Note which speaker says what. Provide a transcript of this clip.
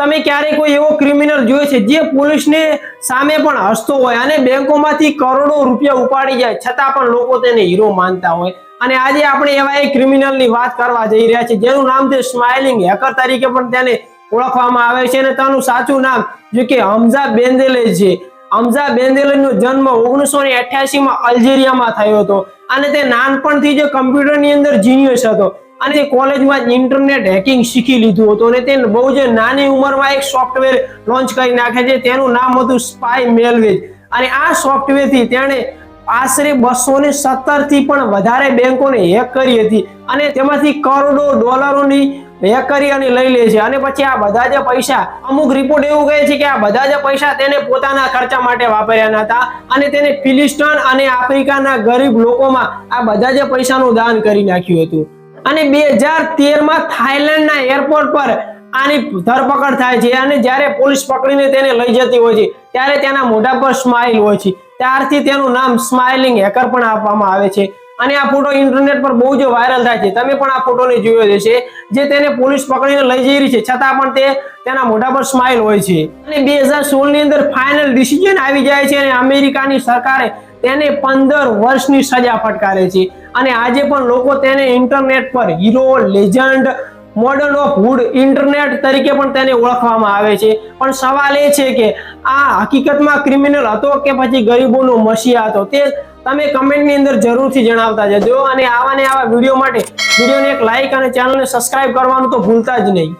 Speaker 1: તમે ક્યારેય કોઈ એવો ક્રિમિનલ જોયો છે જે પોલીસને સામે પણ હસતો હોય અને બેંકોમાંથી કરોડો રૂપિયા ઉપાડી જાય છતાં પણ લોકો તેને હીરો માનતા હોય? અને આજે આપણે એવા એક ક્રિમિનલની વાત કરવા જઈ રહ્યા છે જેનું નામ છે સ્માઇલિંગ હેકર તરીકે પણ તેને ઓળખવામાં આવે છે અને તેનું સાચું નામ જો કે હમઝા બેન્દેલે છે. હમઝા બેન્દેલેનો જન્મ ઓગણીસો ને અઠ્યાસીમાં અલ્જેરિયામાં થયો હતો અને તે નાનપણથી જ કમ્પ્યુટરની અંદર જીનિયસ હતો. અને કોલેજમાં જ ઇન્ટરનેટ હેકિંગ શીખી લીધું હતું અને તે બહુ જ નાની ઉંમરમાં એક સોફ્ટવેર લોન્ચ કરી નાખે છે, તેનું નામ હતું સ્પાય મેલવેજ. અને આ સોફ્ટવેરથી તેણે આશરે બસો ને સત્તરથી પણ વધારે બેંકોને હેક કરી હતી અને તેમાંથી કરોડો ડોલરોની હેક કરી અને લઈ લે છે. અને પછી આ બધા જ પૈસા, અમુક રિપોર્ટ એવું કહે છે કે આ બધા જ પૈસા તેને પોતાના ખર્ચા માટે વાપર્યા હતા અને તેને ફિલિસ્ટન અને આફ્રિકાના ગરીબ લોકોમાં આ બધા જ પૈસાનું દાન કરી નાખ્યું હતું. અને બે હજાર તેરમાં થાઈલેન્ડના એરપોર્ટ પર આની ધરપકડ થાય છે અને જ્યારે પોલીસ પકડીને તેને લઈ જતી હોય છે, ત્યારે તેના મોઢા પર સ્માઇલ હોય છે. ત્યારથી તેનું નામ સ્માઇલિંગ હેકર પણ આપવામાં આવે છે. અને આ ફોટો ઇન્ટરનેટ પર બહુ જ વાયરલ થાય છે. તમે પણ આ ફોટોને જોયો જ હશે, જે તેને પોલીસ પકડીને લઈ જઈ રહી છે. છતાં પણ તે તેના મોઢા પર સ્માઇલ હોય છે. અને બે હજાર સોળની અંદર ફાઇનલ ડિસિઝન આવી જાય છે અને અમેરિકાની સરકારે તેને પંદર વર્ષની સજા ફટકારે છે. અને આજે પણ લોકો તેને ઇન્ટરનેટ પર hero legend modern of wood internet તરીકે પણ તેને ઓળખવામાં આવે છે. પણ સવાલ એ છે કે આ હકીકતમાં ક્રિમિનલ હતો કે પછી ગરીબોનો મસીહા હતો? તે તમે કમેન્ટની અંદર જરૂરથી જણાવતા જજો અને આવા ને આવા વીડિયો માટે વિડીયોને એક લાઇક અને ચેનલને સબસ્ક્રાઇબ કરવાનું તો ભૂલતા જ નહીં.